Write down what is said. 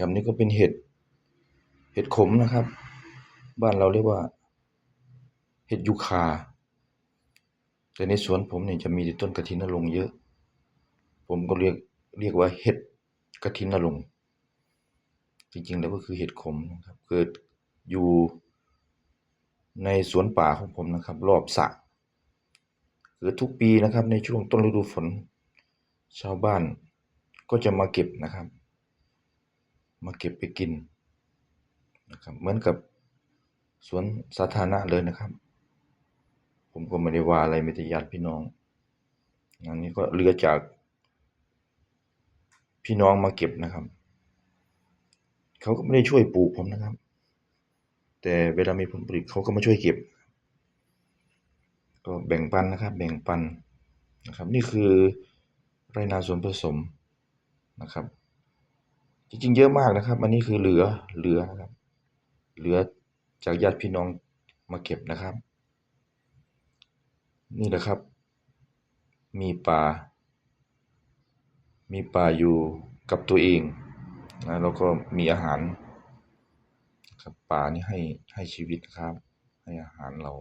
ครับนี่ก็เป็นเห็ด เห็ดขมนะครับ บ้านเราเรียกว่า เห็ดยูคา แต่ในสวนผมเนี่ยจะมีต้นกระถินนรงเยอะ ผมก็เรียกเรียกว่าเห็ดกระถินนรงจริงๆแล้วก็คือเห็ดขมนะครับ เกิดอยู่ในสวนป่าของผมนะครับ รอบสระเกิดทุกปีนะครับในช่วงต้นฤดูฝน ชาวบ้านก็จะมาเก็บนะครับ มาเก็บไปกินนะครับเหมือนกับสวนสาธารณะเลยนะครับ ผมก็ไม่ได้ว่าอะไรไม่ต่ญาติพี่น้องอันนี้ก็เรือจาก พี่น้องมาเก็บนะครับ เขาก็ไม่ได้ช่วยปลูกผมนะครับ แต่เวลามีผลผลิตเขาก็มาช่วยเก็บ ก็แบ่งปันนะครับ แบ่งปันนะครับ นี่คือไรนาส่วนผสมนะครับ จริงๆ เยอะมากนะครับ อันนี้คือเหลือเหลือนะครับ เหลือจากญาติพี่น้องมาเก็บนะครับ นี่แหละครับ มีป่า มีป่าอยู่กับตัวเองนะแล้วก็มีอาหารครับป่านี่ให้ให้ชีวิตครับ ให้อาหารเรา